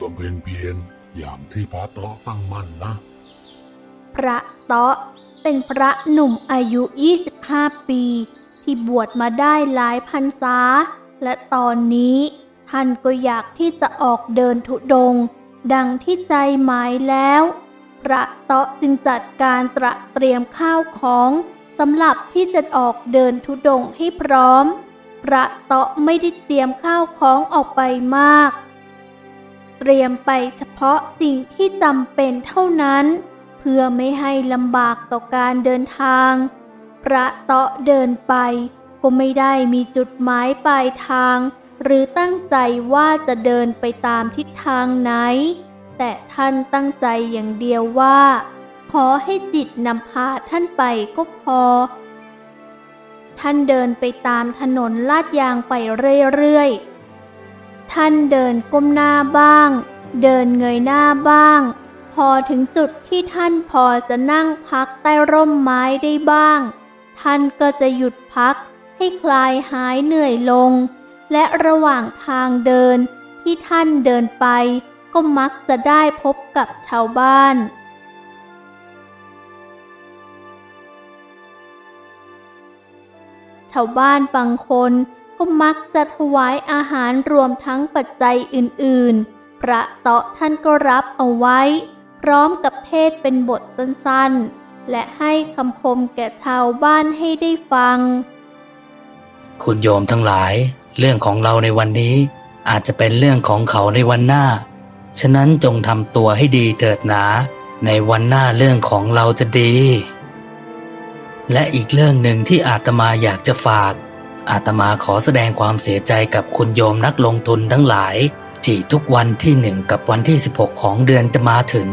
บำเพ็ญเพียรอย่างที่พระเตาะตั้งมั่นนะ พระเตาะเป็นพระหนุ่มอายุ 25 ปี ที่บวชมาได้หลายพรรษา และตอนนี้ท่านก็อยากที่จะออกเดินทุดง ดังที่ใจหมายแล้ว พระเตาะจึงจัดการตระเตรียมข้าวของสำหรับที่จะออกเดินทุดงให้พร้อม พระเตาะไม่ได้เตรียมข้าวของออกไปมาก เตรียมไปเฉพาะสิ่งที่จำเป็นเท่านั้น เพื่อไม่ให้ลำบากต่อการเดินทาง พระเตาะเดินไป ก็ไม่ได้มีจุดหมายปลายทาง หรือตั้งใจว่าจะเดินไปตามทิศทางไหน แต่ท่านตั้งใจอย่างเดียวว่า ขอให้จิตนำพาท่านไปก็พอ ท่านเดินไปตามถนนลาดยางไปเรื่อยๆ ท่านเดินก้มหน้าบ้าง เดินเงยหน้าบ้าง พอถึงจุดที่ท่านพอจะนั่งพักใต้ร่มไม้ได้บ้าง ท่านก็จะหยุดพักให้คลายหายเหนื่อยลง และระหว่างทางเดินที่ท่านเดินไป ก็มักจะได้พบกับชาวบ้านชาวบ้านบางคน ก็มักจะถวายอาหารรวมทั้งปัจจัยอื่นๆ พระเตาะท่านก็รับเอาไว้ พร้อมกับเทศเป็นบทสั้นๆ และให้คำคมแก่ชาวบ้านให้ได้ฟัง คุณโยมทั้งหลาย เรื่องของเราในวันนี้อาจจะเป็นเรื่องของเขาในวันหน้า ฉะนั้นจงทำตัวให้ดีเถิดหนา ในวันหน้าเรื่องของเราจะดี และอีกเรื่องหนึ่งที่อาตมาอยากจะฝาก อาตมาขอแสดงความเสียใจกับคุณโยมนักลงทุนทั้งหลาย ที่ทุกวันที่หนึ่งกับวันที่ 16 ของเดือนจะมาถึง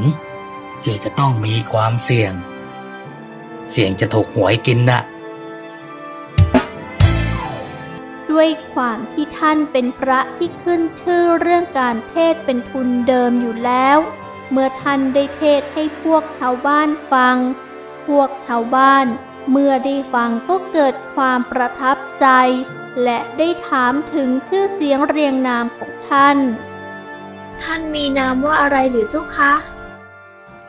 ที่จะต้องมีความเสี่ยง เสี่ยงจะถูกหวยกินน่ะด้วยความที่ท่านเป็นพระที่ขึ้นชื่อเรื่องการเทศเป็นทุนเดิมอยู่แล้ว เมื่อท่านได้เทศให้พวกชาวบ้านฟัง พวกชาวบ้าน เมื่อได้ฟังก็เกิดความประทับใจ และได้ถามถึงชื่อเสียงเรียงนามของท่าน ท่านมีนามว่าอะไรหรือเจ้าคะ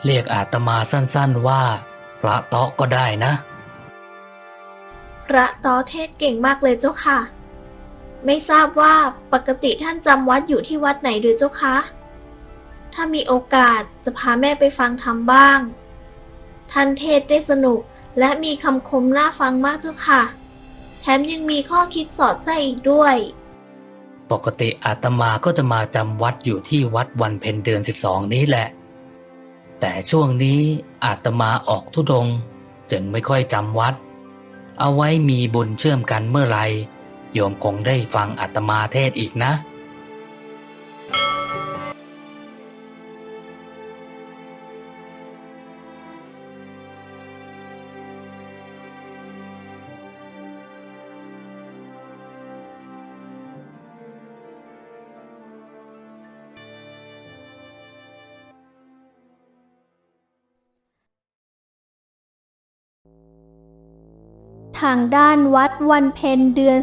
เรียกอาตมาสั้นๆว่า พระเตาะก็ได้นะ พระตอเทศเก่งมากเลยเจ้าค่ะ ไม่ทราบว่าปกติท่านจำวัดอยู่ที่วัดไหนหรือเจ้าคะ ถ้ามีโอกาสจะพาแม่ไปฟังธรรมบ้าง ท่านเทศได้สนุก และมีคำคมน่าฟังมากเจ้าค่ะ แถมยังมีข้อคิดสอดแทรกอีกด้วย ปกติอาตมาก็จะมาจำวัดอยู่ที่วัดวันเพ็ญเดือน 12 นี้แหละ แต่ช่วงนี้อาตมาออกทุดง จึงไม่ค่อยจำวัด เอาไว้มีบุญเชื่อมกันเมื่อไหรโยมคงได้ฟังอาตมาเทศอีกนะางด้านวัดวันเพ็ญเดือน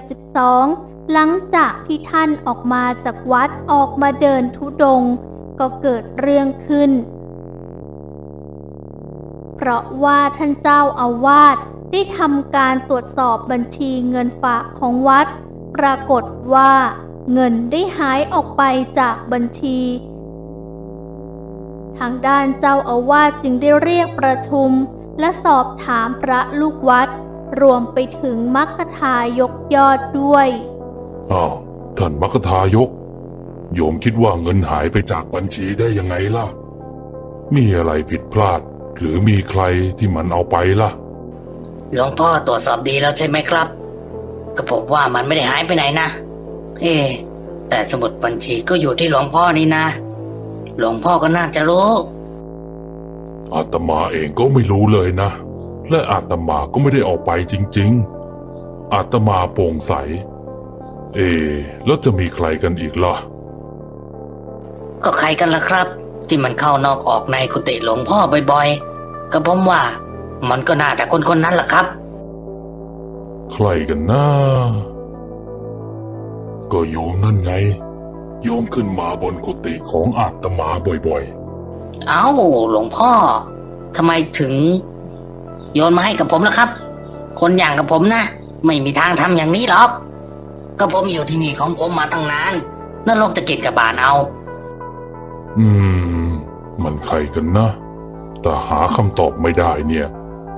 12 หลังจากที่ท่านออกมาจากวัดออกมาเดินทุดง ก็เกิดเรื่องขึ้น เพราะว่าท่านเจ้าอาวาสได้ทำการตรวจสอบบัญชีเงินฝากของวัด ปรากฏว่า เงินได้หายออกไปจากบัญชี ทางด้านเจ้าอาวาสจึงได้เรียกประชุมและสอบถามพระลูกวัด รวมไปถึงมัคคทายกยอดด้วย อ้าวท่านมัคคทายก โยมคิดว่าเงินหายไปจากบัญชีได้ยังไงล่ะ มีอะไรผิดพลาด หรือมีใครที่มันเอาไปล่ะ หลวงพ่อตรวจสอบดีแล้วใช่ไหมครับ ก็ผมว่ามันไม่ได้หายไปไหนนะ เอ๊ะแต่สมุดบัญชีก็อยู่ที่หลวงพ่อนี่นะ หลวงพ่อก็น่าจะรู้อาตมาเองก็ไม่รู้เลยนะ และอาตมาก็ไม่ได้เอาไปจริง ๆ อาตมาโปร่งใส เอะแล้วจะมีใครกันอีกล่ะ ก็ใครกันล่ะครับ ที่มันเข้านอกออกในกุฏิหลวงพ่อบ่อยๆ ก็ผมว่า มันก็น่าจะคนคนๆนั้นล่ะครับ ใครกันนะก็โยมนั่นไง โยมขึ้นมาบนกุฏิของอาตมาบ่อยเอ้าหลวงพ่อทำไมถึง โยนมาให้กับผมล่ะครับ คนอย่างกับผมนะ ไม่มีทางทำอย่างนี้หรอกก็ผมอยู่ที่นี่ของผมมาตั้งนานนรกจะกินกับบานเอาๆอืม มันใครกันนะ แต่หาคำตอบไม่ได้เนี่ย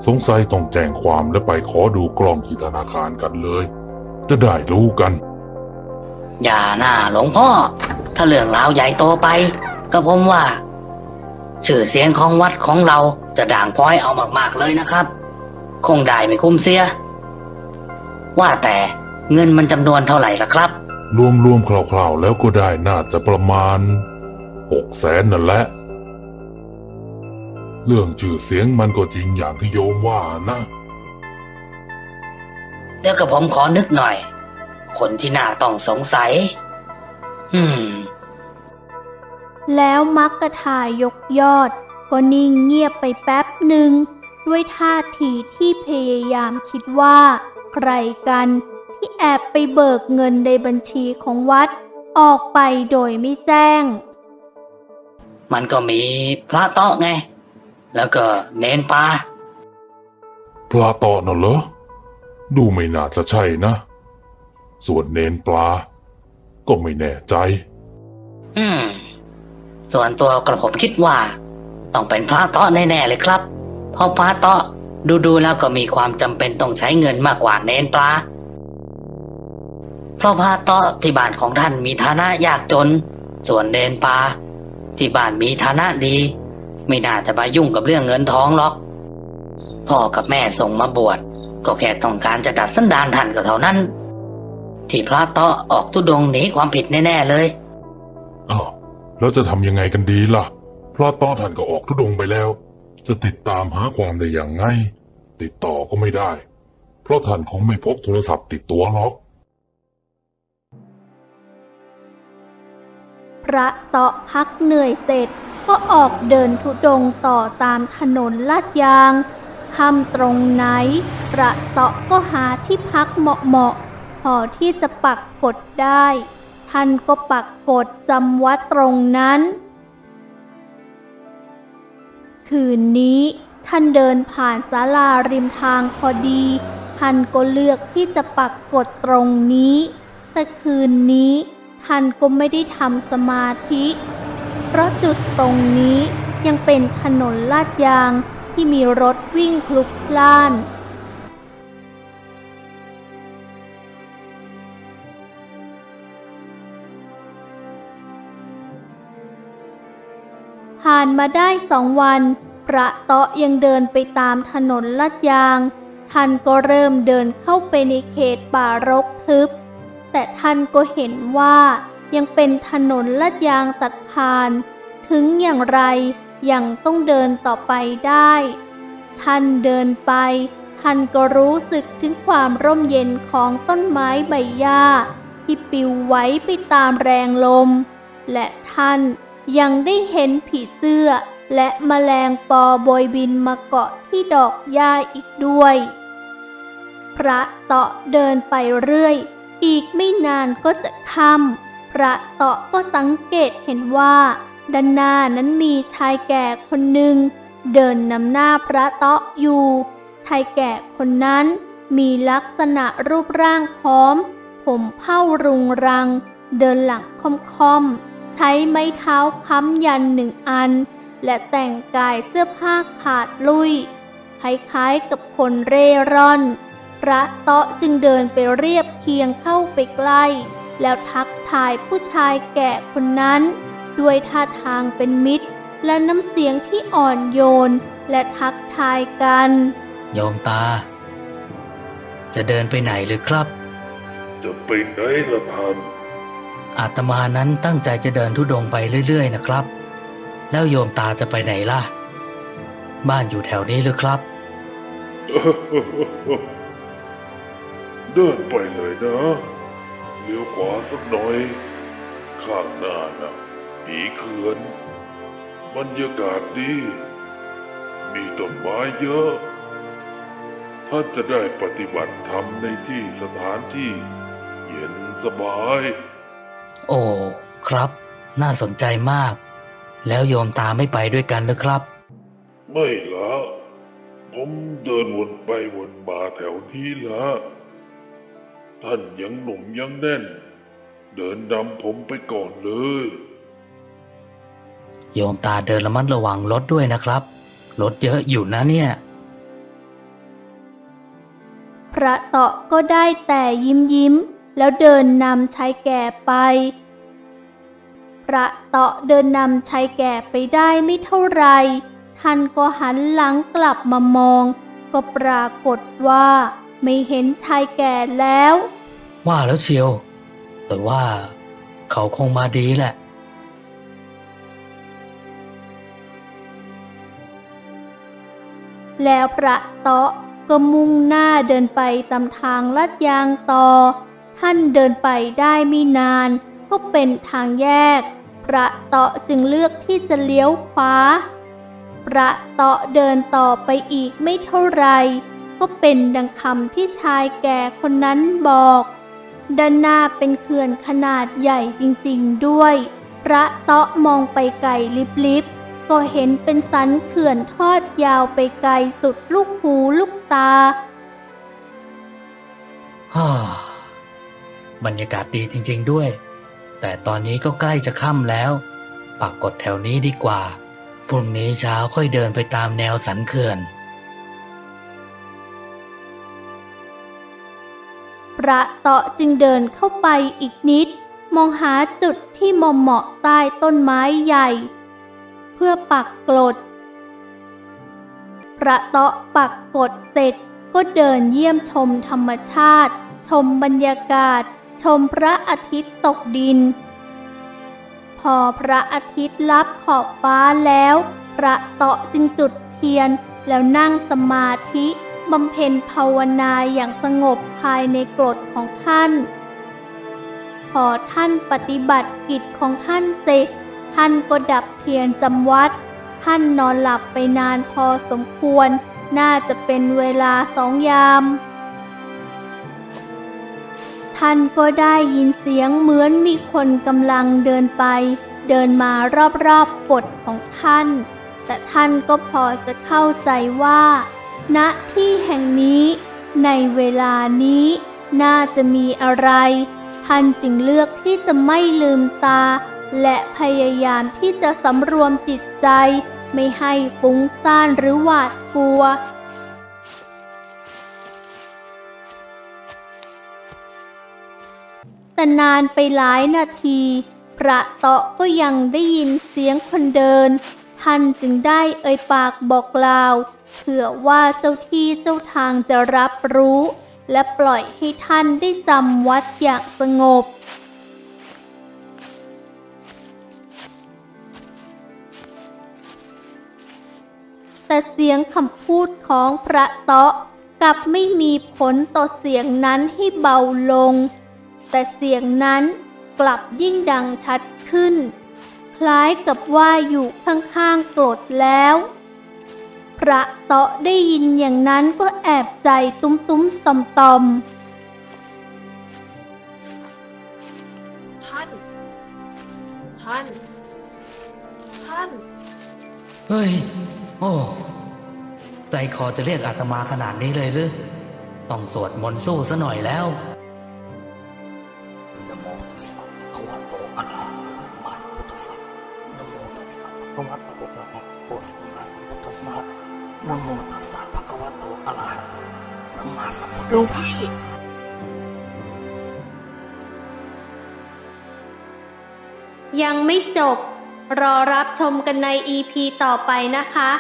สงสัยต้องแจ้งความและไปขอดูกล้องที่ธนาคารกันเลย จะได้รู้กัน อย่าหน้าหลวงพ่อ ถ้าเรื่องราวใหญ่โตไป ก็ผมว่า ชื่อเสียงของวัดของเรา จะด่างพร้อยเอามากๆเลยนะครับ คงได้ไม่คุ้มเสีย ว่าแต่เงินมันจำนวนเท่าไหร่ล่ะครับ รวมๆคร่าวๆแล้วก็ได้น่าจะประมาณหกแสนนั่นแหละ เรื่องชื่อเสียงมันก็จริงอย่างที่โยมว่านะ เดี๋ยวกับผมขอนึกหน่อย คนที่น่าต้องสงสัย อืม แล้วมักกะทายกยอด ก็นิ่งเงียบไปแป๊บหนึ่ง ด้วยท่าทีที่พยายามคิดว่า ใครกันที่แอบไปเบิกเงินในบัญชีของวัดออกไปโดยไม่แจ้ง มันก็มีพระเตาะไง แล้วก็เนนปลาปลาตอน่ะเหรอ ดูไม่น่าจะใช่นะ ส่วนเนนปลา ก็ไม่แน่ใจ อืม ส่วนตัวกระผมคิดว่า ต้องเป็นพระเตาะแน่ๆเลยครับ เพราะพระเตาะดูๆแล้วก็มีความจำเป็นต้องใช้เงินมากกว่าเนนปลาเพราะพระเตาะที่บ้านของท่านมีฐานะยากจน ส่วนเนนปลาที่บ้านมีฐานะดี ไม่น่าจะมายุ่งกับเรื่องเงินท้องหรอก พ่อกับแม่ส่งมาบวชก็แค่ต้องการจะดัดสันดานท่านก็เท่านั้น ที่พระเตาะออกทุดงหนีความผิดแน่ๆเลยอ้าแล้วจะทำยังไงกันดีล่ะ พราะต้อท่านก็ออกทุดงไปแล้ว จะติดตามหาความได้อย่างไง ติดต่อก็ไม่ได้ เพราะท่านคงไม่พกโทรศัพท์ติดตัวหรอก พระเตาะพักเหนื่อยเสร็จ ก็ออกเดินทุดงต่อตามถนนลาดยางคำตรงไหน พระเตาะก็หาที่พักเหมาะๆพอที่จะปักกดได้ ท่านก็ปักกดจำวัดตรงนั้น คืนนี้ท่านเดินผ่านศาลาริมทางพอดี ท่านก็เลือกที่จะปักกดตรงนี้ แต่คืนนี้ท่านก็ไม่ได้ทำสมาธิ เพราะจุดตรงนี้ยังเป็นถนนลาดยางที่มีรถวิ่งคลุกคล้าน ผ่านมาได้สองวัน พระเตาะยังเดินไปตามถนนลาดยาง ท่านก็เริ่มเดินเข้าไปในเขตป่ารกทึบ แต่ท่านก็เห็นว่ายังเป็นถนนลาดยางตัดผ่าน ถึงอย่างไรยังต้องเดินต่อไปได้ ท่านเดินไป ท่านก็รู้สึกถึงความร่มเย็นของต้นไม้ใบหญ้า ที่ปิวไหวไปตามแรงลม และท่าน ยังได้เห็นผีเสื้อ และแมลงปอโบยบินมาเกาะที่ดอกหญ้าอีกด้วย พระเตาะเดินไปเรื่อย อีกไม่นานก็จะค่ำพระเตาะก็สังเกตเห็นว่า ด้านหน้านั้นมีชายแก่คนหนึ่ง เดินนำหน้าพระเตาะอยู่ ชายแก่คนนั้นมีลักษณะรูปร่างพร้อม ผมเผ้ารุงรัง เดินหลังค่อมๆ ใช้ไม้เท้าค้ำยันหนึ่งอัน และแต่งกายเสื้อผ้าขาดลุยคล้ายๆกับคนเร่ร่อน พระเตาะจึงเดินไปเรียบเคียงเข้าไปใกล้ แล้วทักทายผู้ชายแก่คนนั้น ด้วยท่าทางเป็นมิตร และน้ำเสียงที่อ่อนโยนและทักทายกันโยมตา จะเดินไปไหนหรือครับ จะไปไหนล่ะท่าน อาตมานั้นตั้งใจจะเดินทุดงไปเรื่อย ๆ นะครับ แล้วโยมตาจะไปไหนล่ะ บ้านอยู่แถวนี้หรือครับ เดินไปเลยนะเลี้ยวขวาสักหน่อย ข้างหน้านะมีเขื่อนบรรยากาศดี มีต้นไม้เยอะ ท่านจะได้ปฏิบัติธรรมในที่สถานที่ เย็นสบาย โอ้ครับ น่าสนใจมาก แล้วโยมตาไม่ไปด้วยกันหรือครับ ไม่ละผมเดินวนไปวนมาแถวนี้ละท่านยังหนุ่มยังแน่น เดินนำผมไปก่อนเลย โยมตาเดินระมัดระวังรถด้วยนะครับ รถเยอะอยู่นะเนี่ย พระเตาะก็ได้แต่ยิ้มยิ้มๆ แล้วเดินนำชายแก่ไป พระเตาะเดินนำชายแก่ไปได้ไม่เท่าไหรท่านก็หันหลังกลับมามอง ก็ปรากฏว่าไม่เห็นชายแก่แล้ว ว่าแล้วเชียว แต่ว่าเขาคงมาดีแหละแล้วพระเตาะก็มุ่งหน้าเดินไปตามทางลัดยางต่อ ท่านเดินไปได้ไม่นาน ก็เป็นทางแยก พระเตาะจึงเลือกที่จะเลี้ยวขวา พระเตาะเดินต่อไปอีกไม่เท่าไร ก็เป็นดังคำที่ชายแก่คนนั้นบอก ด้านหน้าเป็นเขื่อนขนาดใหญ่จริงๆด้วย พระเตาะมองไปไกลลิบๆ ก็เห็นเป็นสันเขื่อนทอดยาวไปไกลสุดลูกหูลูกตาฮ่า บรรยากาศดีจริงๆด้วย แต่ตอนนี้ก็ใกล้จะค่ำแล้ว ปักกดแถวนี้ดีกว่า พรุ่งนี้เช้าค่อยเดินไปตามแนวสันเขื่อน พระเตาะจึงเดินเข้าไปอีกนิด มองหาจุดที่มอมเหมาะใต้ต้นไม้ใหญ่ เพื่อปักกลด พระเตาะปักกดเสร็จก็เดินเยี่ยมชมธรรมชาติ ชมบรรยากาศ ชมพระอาทิตย์ตกดิน พอพระอาทิตย์ลับขอบฟ้าแล้ว พระเตาะจึงจุดเทียนแล้วนั่งสมาธิบำเพ็ญภาวนาอย่างสงบภายในกรดของท่าน พอท่านปฏิบัติกิจของท่านเสร็จ ท่านก็ดับเทียนจำวัด ท่านนอนหลับไปนานพอสมควร น่าจะเป็นเวลาสองยาม ท่านก็ได้ยินเสียงเหมือนมีคนกำลังเดินไป เดินมารอบๆกฎของท่าน แต่ท่านก็พอจะเข้าใจว่า ณที่แห่งนี้ ในเวลานี้ น่าจะมีอะไร ท่านจึงเลือกที่จะไม่ลืมตา และพยายามที่จะสำรวมจิตใจ ไม่ให้ฟุ้งซ่านหรือหวาดกลัว แต่นานไปหลายนาที พระเตาะก็ยังได้ยินเสียงคนเดิน ท่านจึงได้เอ่ยปากบอกกล่าวเผื่อว่าเจ้าที่เจ้าทางจะรับรู้ และปล่อยให้ท่านได้จำวัดอย่างสงบแต่เสียงคำพูดของพระเตาะกลับไม่มีผลต่อเสียงนั้นให้เบาลง แต่เสียงนั้นกลับยิ่งดังชัดขึ้น คล้ายกับว่าอยู่ข้างๆกรดแล้ว พระเตาะได้ยินอย่างนั้นก็แอบใจตุ้มๆต่อมๆท่าน ท่าน ท่าน เฮ้ย โอ้ใจคอจะเรียกอาตมาขนาดนี้เลยหรือ ต้องสวดมนต์สู้ซะหน่อยแล้ว ยังไม่จบ รอรับชมกันใน EP ต่อไปนะคะ